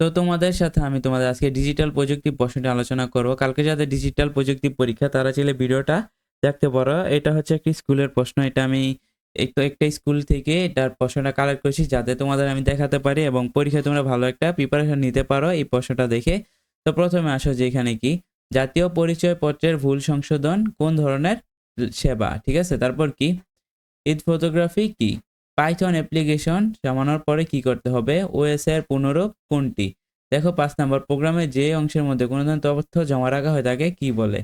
তো তোমাদের সাথে আমি তোমাদের আজকে ডিজিটাল প্রযুক্তি প্রশ্নটি আলোচনা করব। কালকে যাদের ডিজিটাল প্রযুক্তি পরীক্ষা, তারা চাইলে ভিডিওটা দেখতে পারো। এটা হচ্ছে একটি স্কুলের প্রশ্ন। এটা আমি একটু স্কুল থেকে এটার প্রশ্নটা কালেক্ট করেছি যাতে তোমাদের আমি দেখাতে পারি এবং পরীক্ষায় তোমরা ভালো একটা প্রিপারেশন নিতে পারো এই প্রশ্নটা দেখে। তো প্রথমে আসো যে এখানে কি? জাতীয় পরিচয় পত্রের ভুল সংশোধন কোন ধরনের সেবা? ঠিক আছে? তারপর কি? ঈদ ফটোগ্রাফি কি? পাইথন অ্যাপ্লিকেশন জানানোর পরে কি করতে হবে? ওএস এর পুনরূপ কোনটি? দেখো, পাঁচ নম্বর প্রোগ্রামে যে অংশের মধ্যে কোনো ধরনের তথ্য জমা রাখা হয় তাকে কি বলে?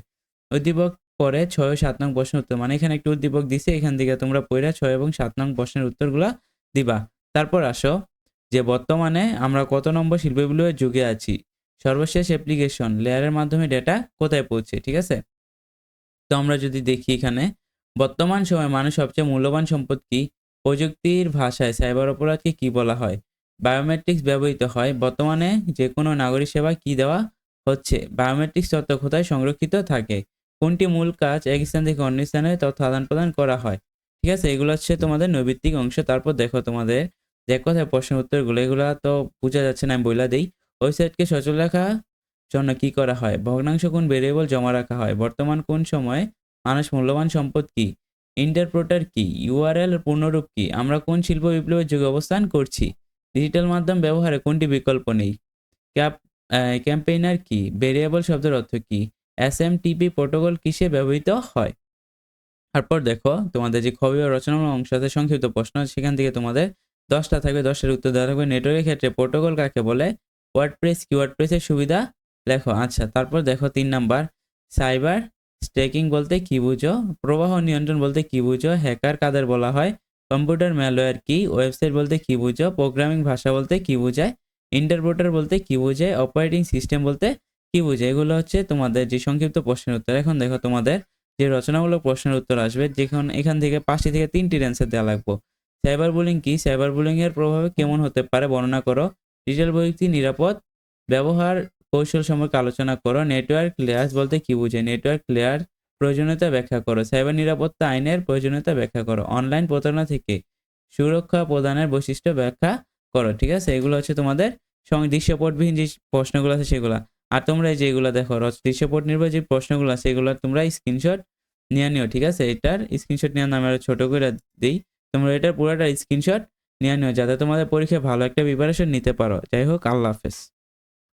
উদ্দীপক পরে ছয় ও সাত নং প্রশ্নের উত্তর। মানে এখানে একটু উদ্দীপক দিছে, এখান থেকে তোমরা পড়ে ছয় এবং সাত নং প্রশ্নের উত্তরগুলো দিবা। তারপর আসো, যে বর্তমানে আমরা কত নম্বর শিল্পবিপ্লবের যুগে আছি? সর্বশেষ অ্যাপ্লিকেশন লেয়ারের মাধ্যমে ডেটা কোথায় পৌঁছে? ঠিক আছে? তো আমরা যদি দেখি এখানে, বর্তমান সময়ে মানুষ সবচেয়ে মূল্যবান সম্পদ কি? প্রযুক্তির ভাষায় সাইবার অপরাধকে কি বলা হয়? বায়োমেট্রিক্স ব্যবহৃত হয়। বর্তমানে যে কোনো নাগরিক সেবা কি দেওয়া হচ্ছে? বায়োমেট্রিক্স তথ্য কোথায় সংরক্ষিত থাকে? কোনটি মূল কাজ? এক স্থান থেকে অন্য স্থানে তথ্য আদান প্রদান করা হয়। ঠিক আছে? এগুলো হচ্ছে তোমাদের নৈবিত্তিক অংশ। তারপর দেখো তোমাদের যে কথায় প্রশ্নের উত্তরগুলো। এগুলো তো বোঝা যাচ্ছে না, আমি বইলা দিই। ওয়েবসাইটকে সচল রাখা জন্য কি করা হয়? ভগ্নাংশ কোন ভেরিয়েবল জমা রাখা হয়? বর্তমান কোন সময়ে মানুষ মূল্যবান সম্পদ কি? ইন্টারপ্রেটার কি? ইউআরএল পূর্ণরূপ কি? আমরা কোন শিল্প বিপ্লবের যুগে অবস্থান করছি? ডিজিটাল মাধ্যম ব্যবহারে কোনটি বিকল্প নেই? ক্যাপ ক্যাম্পেইনার কি? ভেরিয়েবল শব্দের অর্থ কি? এস এম টিপি প্রোটোকল কিসে ব্যবহৃত হয়? তারপর দেখো, তোমাদের যে কবি ও রচনামূলক অংশ আছে, সংক্ষিপ্ত প্রশ্ন সেখান থেকে তোমাদের দশটা থাকবে দশটার উত্তর দেওয়া থাকবে। নেটওয়ার্কের ক্ষেত্রে প্রোটোকল কাকে বলে? ওয়ার্ডপ্রেস কি? ওয়ার্ডপ্রেসের সুবিধা? লেখো আচ্ছা তারপর দেখো তিন নাম্বার সাইবার স্টেকিং বলতে কি বুঝো? প্রবাহ নিয়ন্ত্রণ বলতে কি বুঝো? হ্যাকার কাদের বলা হয়? কম্পিউটার ম্যালওয়্যার কি? ওয়েবসাইট বলতে কি বুঝো? প্রোগ্রামিং ভাষা বলতে কি বোঝায়? ইন্টারপ্রেটার বলতে কি বোঝায়? অপারেটিং সিস্টেম বলতে কি বোঝায়? এগুলো হচ্ছে তোমাদের যে সংক্ষিপ্ত প্রশ্নের উত্তর। এখন দেখো তোমাদের যে রচনামূলক প্রশ্নের উত্তর আসবে, যেখানে, এখান থেকে পাঁচটি থেকে তিনটি অ্যান্সার দেওয়া লাগবে। সাইবার বুলিং কি? সাইবার বুলিং এর প্রভাবে কেমন হতে পারে? বর্ণনা করো। ডিজিটাল প্রযুক্তি নিরাপদ, ব্যবহার কৌশল সম্পর্কে আলোচনা করো। নেটওয়ার্ক লেয়ার্স বলতে কি বুঝে? নেটওয়ার্ক লেয়ার প্রয়োজনীয়তা ব্যাখ্যা করো। সাইবার নিরাপত্তা আইনের প্রয়োজনীয়তা ব্যাখ্যা করো। অনলাইন প্রতারণা থেকে সুরক্ষা প্রদানের বৈশিষ্ট্য ব্যাখ্যা করো, ঠিক আছে? এগুলো হচ্ছে তোমাদের দৃশ্যপটবিহীন যে প্রশ্নগুলো আছে সেগুলো। আর তোমরা যেগুলো দেখো দৃশ্যপট নির্ভর যে প্রশ্নগুলো আছে, এগুলো তোমরা স্ক্রিনশট নিয়ে নিও, ঠিক আছে? এটার স্ক্রিনশট নেওয়ার নামে আরও ছোট করে দিই। তোমরা এটার পুরোটা স্ক্রিনশট নিয়ে নিও, যাতে তোমাদের পরীক্ষায় ভালো একটা প্রিপারেশন নিতে পারো। যাই হোক, আল্লাহ হাফেজ।